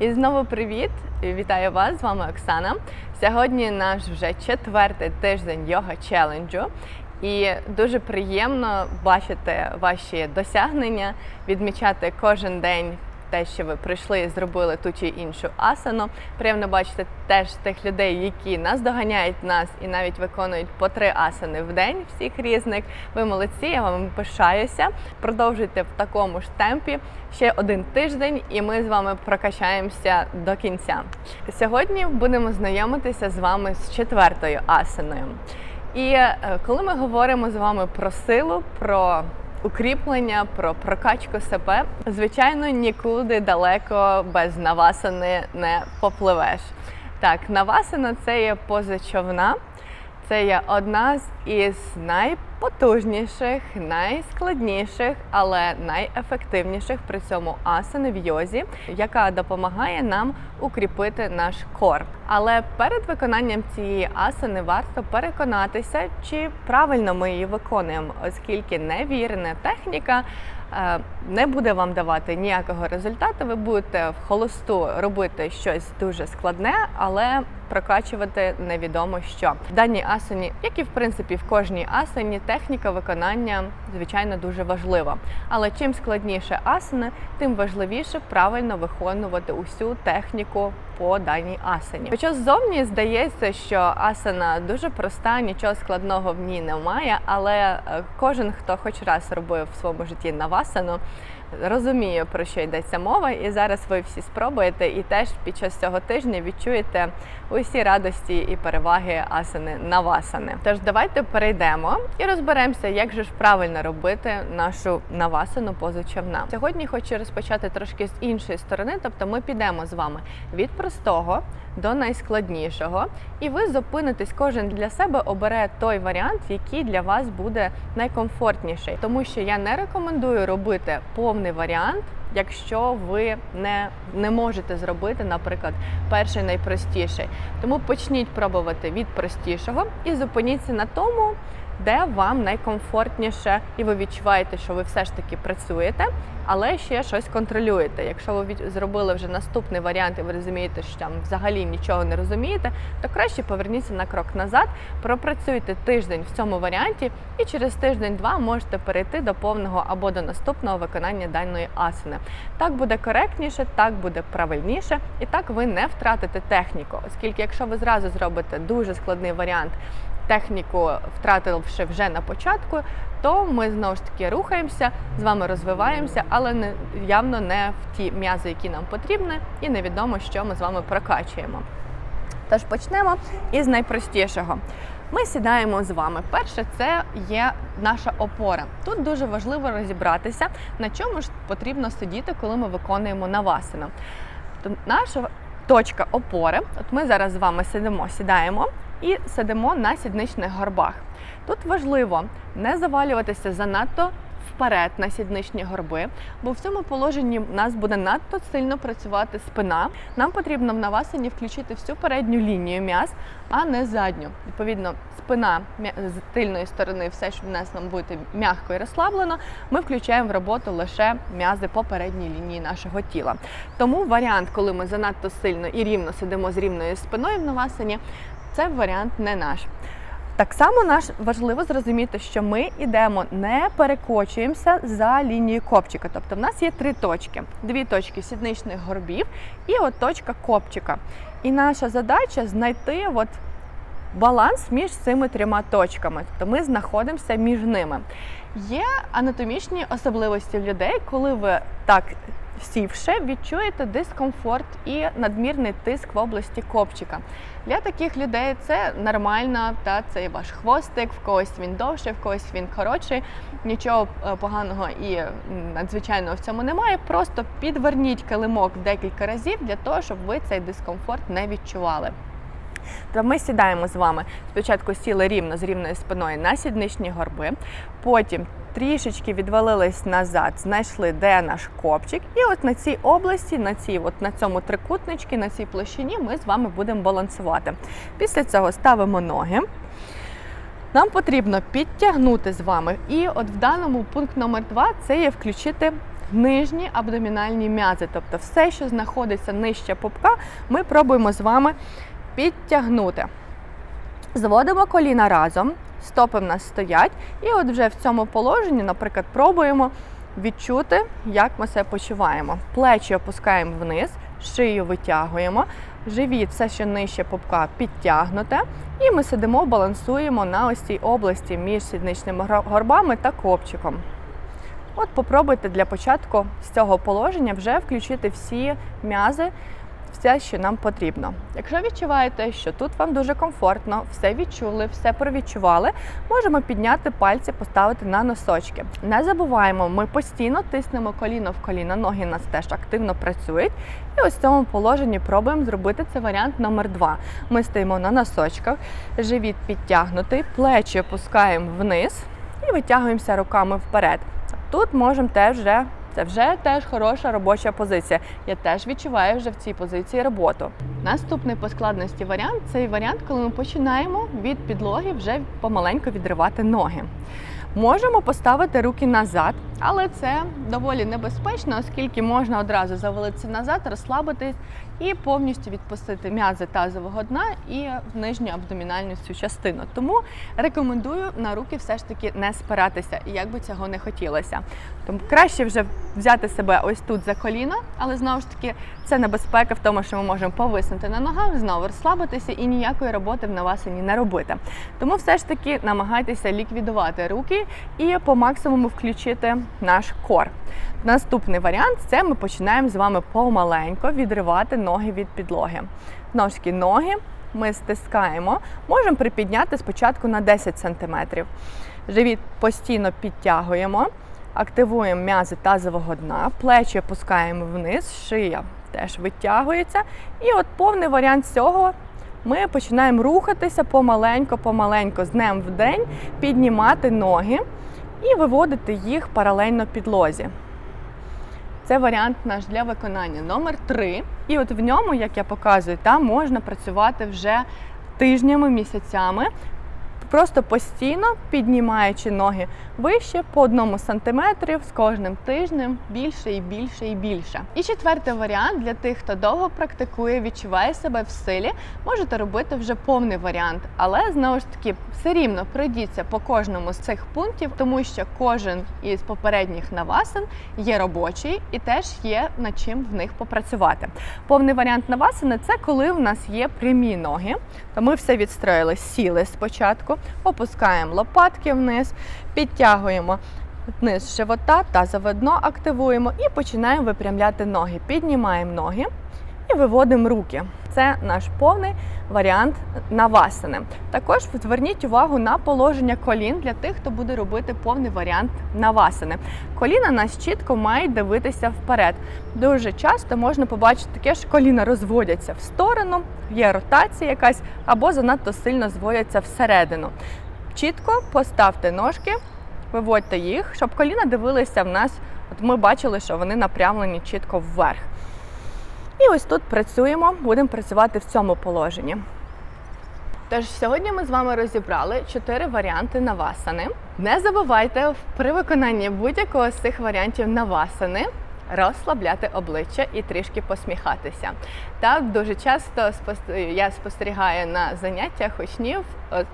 І знову привіт! Вітаю вас! З вами Оксана. Сьогодні наш вже четвертий тиждень йога челенджу. І дуже приємно бачити ваші досягнення, відмічати кожен день те, що ви прийшли і зробили ту чи іншу асану. Приємно бачити теж тих людей, які нас доганяють нас і навіть виконують по три асани в день, всіх різних. Ви молодці, я вам пишаюся. Продовжуйте в такому ж темпі ще один тиждень, і ми з вами прокачаємося до кінця. Сьогодні будемо знайомитися з вами з четвертою асаною. І е, коли ми говоримо з вами про силу, про укріплення, про прокачку себе, звичайно, нікуди далеко без навасани не попливеш. Так, навасана це є поза човна. Це є одна з із найпотужніших, найскладніших, але найефективніших при цьому асани в йозі, яка допомагає нам укріпити наш кор. Але перед виконанням цієї асани варто переконатися, чи правильно ми її виконуємо, оскільки невірна техніка е, не буде вам давати ніякого результату. Ви будете в холосту робити щось дуже складне, але прокачувати невідомо що. В даній асані, як і в принципі в кожній асані, техніка виконання звичайно дуже важлива. Але чим складніше асани, тим важливіше правильно виконувати усю техніку по даній асані. Хоча ззовні здається, що асана дуже проста, нічого складного в ній немає, але е, кожен, хто хоч раз робив в своєму житті навасану, розуміє про що йдеться мова, і зараз ви всі спробуєте і теж під час цього тижня відчуєте усі радості і переваги асани навасани. Тож давайте перейдемо і розберемося, як же ж правильно робити нашу навасану позу човна. Сьогодні хочу розпочати трошки з іншої сторони, тобто ми підемо з вами від простого до найскладнішого, і ви зупинитесь, кожен для себе обере той варіант, який для вас буде найкомфортніший, тому що я не рекомендую робити повний варіант. Якщо ви не, не можете зробити, наприклад, перший найпростіший, тому почніть пробувати від простішого і зупиніться на тому, де вам найкомфортніше, і ви відчуваєте, що ви все ж таки працюєте, але ще щось контролюєте. Якщо ви зробили вже наступний варіант, і ви розумієте, що там взагалі нічого не розумієте, то краще поверніться на крок назад, пропрацюйте тиждень в цьому варіанті, і через тиждень-два можете перейти до повного або до наступного виконання даної асани. Так буде коректніше, так буде правильніше, і так ви не втратите техніку, оскільки якщо ви зразу зробите дуже складний варіант техніку втративши вже на початку, то ми знову ж таки рухаємося, з вами розвиваємося, але не явно не в ті м'язи, які нам потрібні, і невідомо, що ми з вами прокачуємо. Тож почнемо із найпростішого. Ми сідаємо з вами. Перше, це є наша опора. Тут дуже важливо розібратися, на чому ж потрібно сидіти, коли ми виконуємо навасину. Наша точка опори, от ми зараз з вами сидимо, сідаємо і сидимо на сідничних горбах. Тут важливо не завалюватися занадто вперед на сідничні горби, бо в цьому положенні в нас буде надто сильно працювати спина. Нам потрібно в навасані включити всю передню лінію м'яз, а не задню. Відповідно, спина з тильної сторони, все, що в нас нам буде м'яко і розслаблено, ми включаємо в роботу лише м'язи по передній лінії нашого тіла. Тому варіант, коли ми занадто сильно і рівно сидимо з рівною спиною в навасані, це варіант не наш. Так само наш важливо зрозуміти, що ми йдемо, не перекочуємося за лінією копчика. Тобто в нас є три точки: дві точки сідничних горбів і от точка копчика. І наша задача знайти от баланс між цими трьома точками. Тобто ми знаходимося між ними. Є анатомічні особливості в людей, коли ви так сівши, відчуєте дискомфорт і надмірний тиск в області копчика. Для таких людей це нормально, та це ваш хвостик, в когось він довший, в когось він коротший. Нічого е, поганого і надзвичайного в цьому немає. Просто підверніть килимок декілька разів для того, щоб ви цей дискомфорт не відчували. То ми сідаємо з вами. Спочатку сіли рівно з рівною спиною на сідничні горби, потім трішечки відвалились назад, знайшли, де наш копчик. І от на цій області, на цій, от на цьому трикутничці, на цій площині ми з вами будемо балансувати. Після цього ставимо ноги. Нам потрібно підтягнути з вами. І от в даному пункт номер два це є включити нижні абдомінальні м'язи. Тобто все, що знаходиться нижче пупка, ми пробуємо з вами підтягнути. Зводимо коліна разом, стопи в нас стоять, і от вже в цьому положенні, наприклад, пробуємо відчути, як ми себе почуваємо. Плечі опускаємо вниз, шию витягуємо, живіт все ще нижче пупка підтягнуте, і ми сидимо, балансуємо на ось цій області між сідничними горбами та копчиком. От попробуйте для початку з цього положення вже включити всі м'язи, все, що нам потрібно. Якщо відчуваєте, що тут вам дуже комфортно, все відчули, все провідчували, можемо підняти пальці, поставити на носочки. Не забуваємо, ми постійно тиснемо коліно в коліно, ноги нас теж активно працюють. І ось в цьому положенні пробуємо зробити це варіант номер два. Ми стоїмо на носочках, живіт підтягнутий, плечі опускаємо вниз і витягуємося руками вперед. Тут можемо теж вже. Це вже теж хороша робоча позиція. Я теж відчуваю вже в цій позиції роботу. Наступний по складності варіант це варіант, коли ми починаємо від підлоги вже помаленьку відривати ноги. Можемо поставити руки назад, але це доволі небезпечно, оскільки можна одразу завалитися назад, розслабитись і повністю відпустити м'язи тазового дна і в нижню абдомінальну цю частину. Тому рекомендую на руки все ж таки не спиратися, як би цього не хотілося. Тому краще вже взяти себе ось тут за коліно, але знову ж таки це небезпека в тому, що ми можемо повиснути на ногах, знову розслабитися і ніякої роботи в навасані не робити. Тому все ж таки намагайтеся ліквідувати руки і по максимуму включити наш кор. Наступний варіант це ми починаємо з вами помаленько відривати ноги від підлоги. Таки, ноги ми стискаємо, можемо припідняти спочатку на 10 см. Живіт постійно підтягуємо, активуємо м'язи тазового дна, плечі опускаємо вниз, шия теж витягується. І от повний варіант цього ми починаємо рухатися помаленько-помаленько з днем в день, піднімати ноги і виводити їх паралельно підлозі. Це варіант наш для виконання номер 3 І от в ньому, як я показую, там можна працювати вже тижнями, місяцями, просто постійно піднімаючи ноги вище по одному сантиметрі з кожним тижнем більше і більше і більше. І четвертий варіант для тих, хто довго практикує, відчуває себе в силі, можете робити вже повний варіант, але знову ж таки все рівно пройдіться по кожному з цих пунктів, тому що кожен із попередніх навасин є робочий і теж є над чим в них попрацювати. Повний варіант навасини це коли в нас є прямі ноги. То ми все відстроїли, сіли спочатку, опускаємо лопатки вниз, підтягуємо вниз живота, тазове дно активуємо і починаємо випрямляти ноги. Піднімаємо ноги і виводимо руки. Це наш повний варіант навасини. Також зверніть увагу на положення колін для тих, хто буде робити повний варіант навасини. Коліна нас чітко мають дивитися вперед. Дуже часто можна побачити таке, що коліна розводяться в сторону, є ротація якась, або занадто сильно зводяться всередину. Чітко поставте ножки, виводьте їх, щоб коліна дивилися в нас. От ми бачили, що вони напрямлені чітко вверх. І ось тут працюємо, будемо працювати в цьому положенні. Тож сьогодні ми з вами розібрали чотири варіанти навасани. Не забувайте при виконанні будь-якого з цих варіантів навасани розслабляти обличчя і трішки посміхатися. Так, дуже часто я спостерігаю на заняттях учнів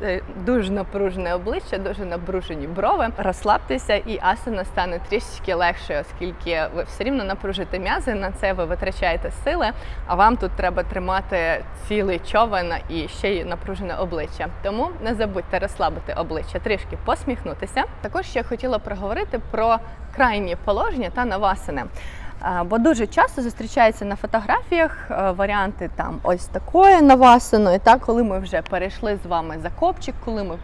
е, дуже напружене обличчя, дуже напружені брови. Розслабтеся, і асана стане трішки легшою, оскільки ви все рівно напружите м'язи. На це ви витрачаєте сили, а вам тут треба тримати цілий човен і ще й напружене обличчя. Тому не забудьте розслабити обличчя, трішки посміхнутися. Також ще хотіла проговорити про крайні положення та навасини. Бо дуже часто зустрічаються на фотографіях е, варіанти там ось такої навасаної, так, коли ми вже перейшли з вами за копчик, коли ми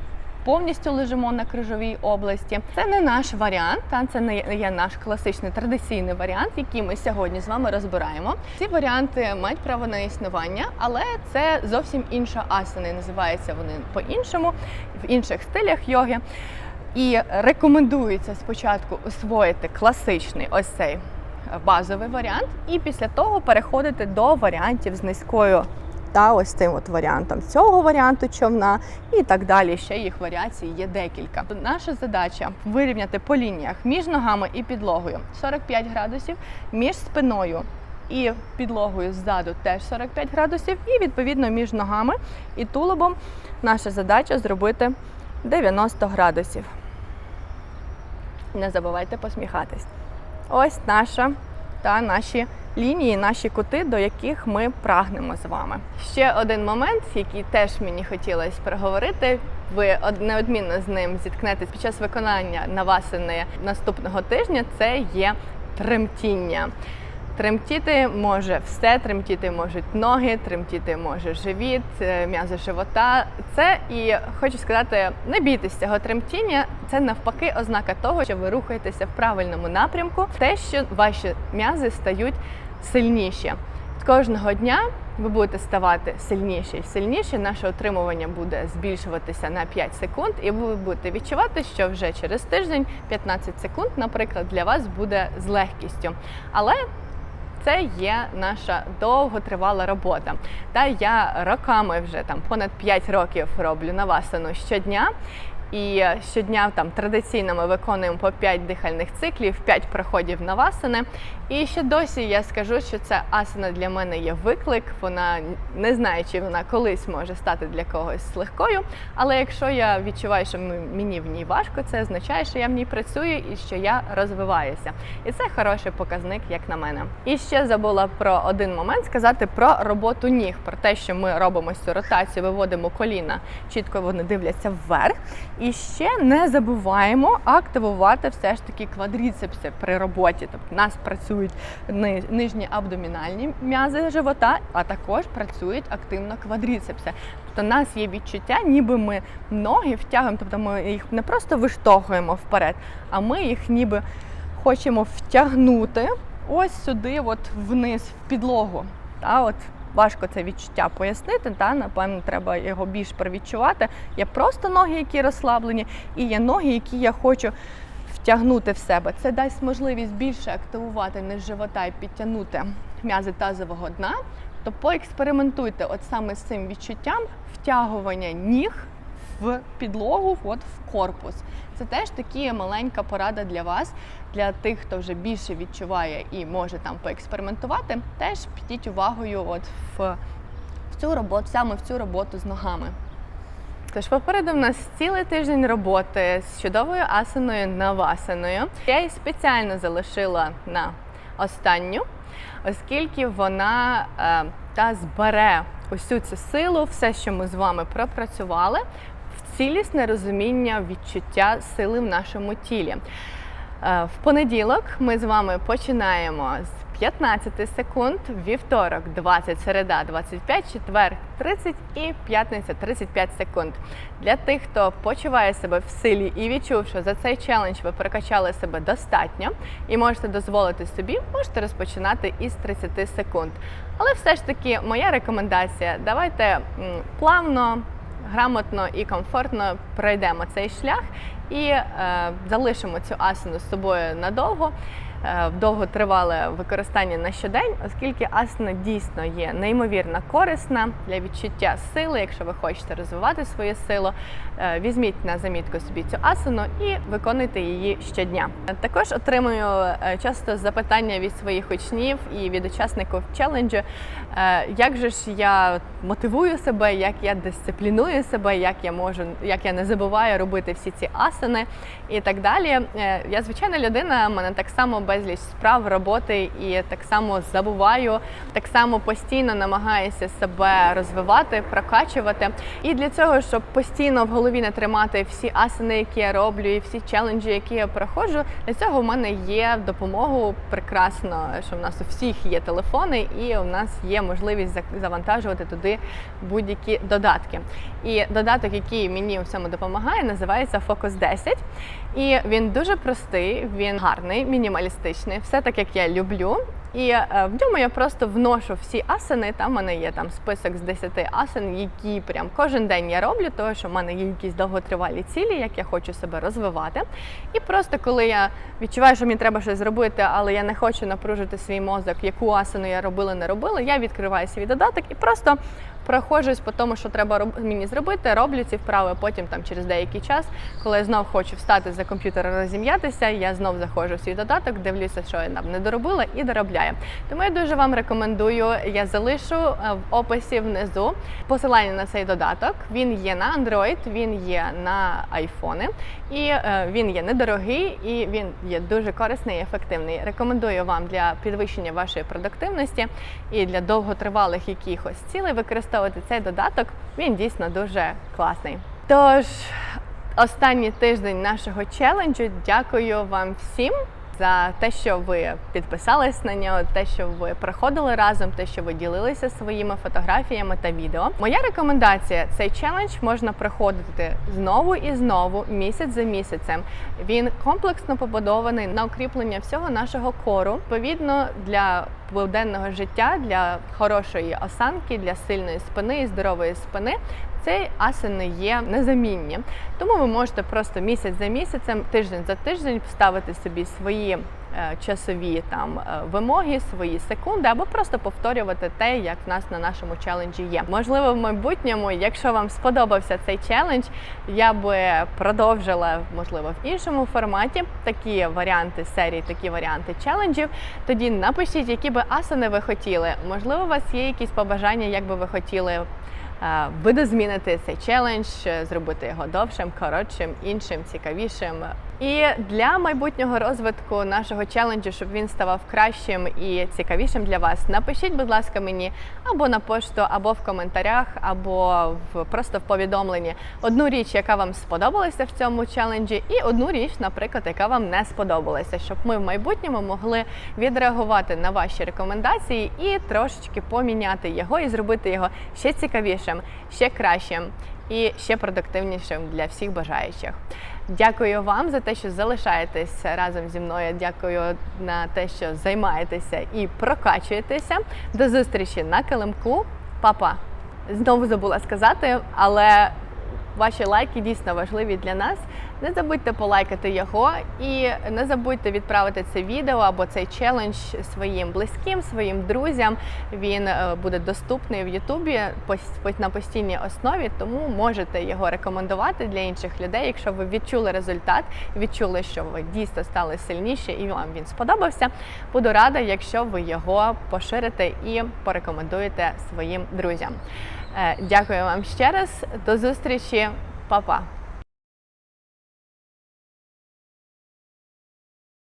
повністю лежимо на крижовій області. Це не наш варіант, та це не є наш класичний традиційний варіант, який ми сьогодні з вами розбираємо. Ці варіанти мають право на існування, але це зовсім інша асана. Називаються вони по-іншому, в інших стилях йоги. І рекомендується спочатку освоїти класичний ось цей базовий варіант, і після того переходити до варіантів з низькою та ось цим от варіантом цього варіанту човна і так далі. Ще їх варіацій є декілька. Наша задача вирівняти по лініях між ногами і підлогою 45 градусів, між спиною і підлогою ззаду теж 45 градусів, і відповідно між ногами і тулубом наша задача зробити 90 градусів. Не забувайте посміхатись. Ось наша та наші лінії, наші кути, до яких ми прагнемо з вами. Ще один момент, який теж мені хотілося проговорити. Ви од- неодмінно з ним зіткнетесь під час виконання навасини наступного тижня. Це є тремтіння. Тремтіти може все, тремтіти можуть ноги, тремтіти може живіт, е, м'язи живота. Це і хочу сказати, не бійтесь цього тремтіння. Це навпаки ознака того, що ви рухаєтеся в правильному напрямку, те, що ваші м'язи стають сильніші. Кожного дня ви будете ставати сильніші і сильніші. Наше отримування буде збільшуватися на 5 секунд, і ви будете відчувати, що вже через тиждень 15 секунд, наприклад, для вас буде з легкістю. Але це є наша довготривала робота. Та я роками вже там понад 5 років роблю навасану щодня. І щодня там традиційно ми виконуємо по 5 дихальних циклів, 5 проходів на навасани. І ще досі я скажу, що ця асана для мене є виклик. Вона не знаю, чи вона колись може стати для когось легкою. Але якщо я відчуваю, що мені в ній важко, це означає, що я в ній працюю і що я розвиваюся. І це хороший показник, як на мене. І ще забула про один момент сказати про роботу ніг, про те, що ми робимо цю ротацію, виводимо коліна, чітко вони дивляться вверх. І ще не забуваємо активувати все ж таки квадріцепси при роботі. Тобто у нас працюють нижні абдомінальні м'язи живота, а також працюють активно квадріцепси. Тобто у нас є відчуття, ніби ми ноги втягуємо, тобто ми їх не просто виштовхуємо вперед, а ми їх ніби хочемо втягнути ось сюди, от вниз, в підлогу. Та, от важко це відчуття пояснити, та напевно треба його більш провідчувати. Є просто ноги, які розслаблені, і є ноги, які я хочу втягнути в себе. Це дасть можливість більше активувати низ живота і підтягнути м'язи тазового дна. То поекспериментуйте от саме з цим відчуттям втягування ніг в підлогу, от в корпус. Це теж такі маленька порада для вас, для тих, хто вже більше відчуває і може там поекспериментувати. Теж підіть увагою от в, в цю роботу, саме в цю роботу з ногами. Тож попереду в нас цілий тиждень роботи з чудовою асаною навасаною. Я її спеціально залишила на останню, оскільки вона е, та збере усю цю силу, все, що ми з вами пропрацювали, цілісне розуміння відчуття сили в нашому тілі. Е, В понеділок ми з вами починаємо з 15 секунд, вівторок 20, середа 25, четвер 30 і п'ятниця 35 секунд. Для тих, хто почуває себе в силі і відчув, що за цей челендж ви прокачали себе достатньо і можете дозволити собі, можете розпочинати із 30 секунд. Але все ж таки, моя рекомендація: давайте плавно грамотно і комфортно пройдемо цей шлях і е, залишимо цю асану з собою надовго. Е, довготривале використання на щодень, оскільки асана дійсно є неймовірно корисна для відчуття сили. Якщо ви хочете розвивати свою силу, е, візьміть на замітку собі цю асану і виконуйте її щодня. Також отримую е, часто запитання від своїх учнів і від учасників челенджу, як же ж я мотивую себе, як я дисципліную себе, як я можу, як я не забуваю робити всі ці асани і так далі. Я звичайна людина, мене так само безліч справ, роботи і так само забуваю, так само постійно намагаюся себе розвивати, прокачувати. І для цього, щоб постійно в голові не тримати всі асани, які я роблю, і всі челенджі, які я проходжу, для цього в мене є допомогу прекрасно, що в нас у всіх є телефони, і у нас є можливість завантажувати туди будь-які додатки. І додаток, який мені у цьому допомагає, називається Focus 10. І він дуже простий, він гарний, мінімалістичний, все так як я люблю. І е, в ньому я просто вношу всі асани. Там в мене є там список з 10 асан, які прям кожен день я роблю, тому що в мене є якісь довготривалі цілі, як я хочу себе розвивати. І просто коли я відчуваю, що мені треба щось зробити, але я не хочу напружити свій мозок, яку асану я робила, не робила, я відкриваю свій додаток і просто проходжусь по тому, що треба мені зробити, роблю ці вправи. Потім там через деякий час, коли я знов хочу встати за комп'ютер розім'ятися, я знов заходжу в свій додаток, дивлюся, що я там не доробила і доробляю. Тому я дуже вам рекомендую. Я залишу е, в описі внизу посилання на цей додаток. Він є на Android, він є на айфони, і е, він є недорогий і він є дуже корисний і ефективний. Рекомендую вам для підвищення вашої продуктивності і для довготривалих якихось цілей використовувати цей додаток. Він дійсно дуже класний. Тож, останній тиждень нашого челенджу. Дякую вам всім. За те, що ви підписались на нього, те, що ви проходили разом, те, що ви ділилися своїми фотографіями та відео. Моя рекомендація: цей челендж можна проходити знову і знову, місяць за місяцем. Він комплексно побудований на укріплення всього нашого кору. Відповідно, для буденного життя, для хорошої осанки, для сильної спини і здорової спини. Цей асани є незамінні, тому ви можете просто місяць за місяцем, тиждень за тиждень ставити собі свої е, часові там е, вимоги, свої секунди, або просто повторювати те, як в нас на нашому челенджі є. Можливо, в майбутньому, якщо вам сподобався цей челендж, я би продовжила можливо в іншому форматі такі варіанти серії, такі варіанти челенджів. Тоді напишіть, які би асани ви хотіли. Можливо, у вас є якісь побажання, як би ви хотіли е, видозмінити цей челендж, е, зробити його довшим, коротшим, іншим, цікавішим. І для майбутнього розвитку нашого челенджу, щоб він ставав кращим і цікавішим для вас, напишіть, будь ласка, мені або на пошту, або в коментарях, або в просто в повідомленні одну річ, яка вам сподобалася в цьому челенджі, і одну річ, наприклад, яка вам не сподобалася, щоб ми в майбутньому могли відреагувати на ваші рекомендації і трошечки поміняти його і зробити його ще цікавішим, ще кращим і ще продуктивнішим для всіх бажаючих. Дякую вам за те, що залишаєтесь разом зі мною. Дякую на те, що займаєтеся і прокачуєтеся. До зустрічі на килимку. Папа. Знову забула сказати, але ваші лайки дійсно важливі для нас. Не забудьте полайкати його і не забудьте відправити це відео або цей челендж своїм близьким, своїм друзям. Він е, буде доступний в Ютубі на постійній основі, тому можете його рекомендувати для інших людей. Якщо ви відчули результат, відчули, що ви дійсно стали сильніші і вам він сподобався. Буду рада, якщо ви його поширите і порекомендуєте своїм друзям. Е, Дякую вам ще раз. До зустрічі, Па-па!